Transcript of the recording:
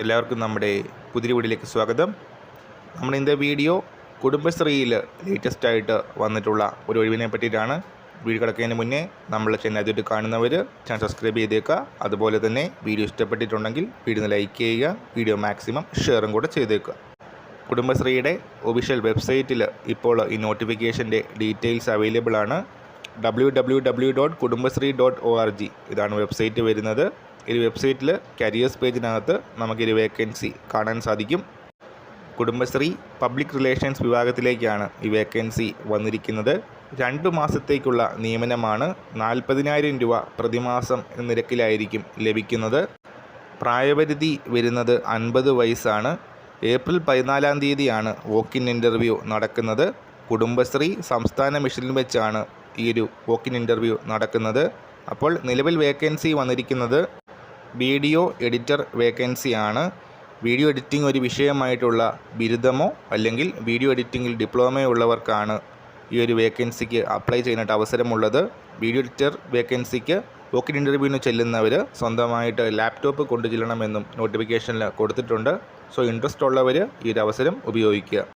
എല്ലാവർക്കും നമ്മുടെ പുതിയ വീഡിയോയിലേക്ക് സ്വാഗതം. നമ്മൾ ഇന്നത്തെ വീഡിയോ കുടുംബശ്രീയിൽ ലേറ്റസ്റ്റ് ആയിട്ട് വന്നിട്ടുള്ള ഒരു ഒഴിവിനെ പറ്റിയിട്ടാണ്. വീഡിയോ കിടക്കുന്നതിന് മുന്നേ നമ്മൾ ചാനൽ ആദ്യമായിട്ട് കാണുന്നവർ ചാനൽ സബ്സ്ക്രൈബ് ചെയ്തേക്കുക. അതുപോലെ തന്നെ വീഡിയോ ഇഷ്ടപ്പെട്ടിട്ടുണ്ടെങ്കിൽ വീഡിയോ ലൈക്ക് ചെയ്യുക വീഡിയോ മാക്സിമം ഷെയറും കൂടെ ചെയ്തേക്കുക. കുടുംബശ്രീയുടെ ഒഫീഷ്യൽ വെബ്സൈറ്റിൽ ഇപ്പോൾ ഈ നോട്ടിഫിക്കേഷന്റെ ഡീറ്റെയിൽസ് അവൈലബിൾ ആണ്. W W W dot Kudumbashree dot O R G ഇതാണ് വെബ്സൈറ്റ് വരുന്നത്. ഈ വെബ്സൈറ്റിൽ കരിയേഴ്സ് പേജിനകത്ത് നമുക്കൊരു വേക്കൻസി കാണാൻ സാധിക്കും. കുടുംബശ്രീ പബ്ലിക് റിലേഷൻസ് വിഭാഗത്തിലേക്കാണ് ഈ വേക്കൻസി വന്നിരിക്കുന്നത്. രണ്ട് മാസത്തേക്കുള്ള നിയമനമാണ് നാൽപ്പതിനായിരം രൂപ പ്രതിമാസം എന്ന നിരക്കിലായിരിക്കും ലഭിക്കുന്നത്. പ്രായപരിധി വരുന്നത് അൻപത് വയസ്സാണ്. ഏപ്രിൽ പതിനാലാം തീയതിയാണ് വോക്കിൻ ഇന്റർവ്യൂ നടക്കുന്നത്. കുടുംബശ്രീ സംസ്ഥാന മിഷനിൽ വെച്ചാണ് ഈ ഒരു വോക്കിൻ ഇന്റർവ്യൂ നടക്കുന്നത്. അപ്പോൾ നിലവിൽ വേക്കൻസി വന്നിരിക്കുന്നത് വീഡിയോ എഡിറ്റർ വേക്കൻസിയാണ്. വീഡിയോ എഡിറ്റിംഗ് ഒരു വിഷയമായിട്ടുള്ള ബിരുദമോ അല്ലെങ്കിൽ വീഡിയോ എഡിറ്റിംഗിൽ ഡിപ്ലോമയോ ഉള്ളവർക്കാണ് ഈ ഒരു വേക്കൻസിക്ക് അപ്ലൈ ചെയ്യാനായിട്ട് അവസരമുള്ളത്. വീഡിയോ എഡിറ്റർ വേക്കൻസിക്ക് വോക്കിൻ ഇന്റർവ്യൂവിന് ചെല്ലുന്നവർ സ്വന്തമായിട്ട് ലാപ്ടോപ്പ് കൊണ്ടു ചെല്ലണമെന്നും നോട്ടിഫിക്കേഷനിൽ കൊടുത്തിട്ടുണ്ട്. സോ ഇൻട്രസ്റ്റ് ഉള്ളവർ ഈ ഒരു അവസരം ഉപയോഗിക്കുക.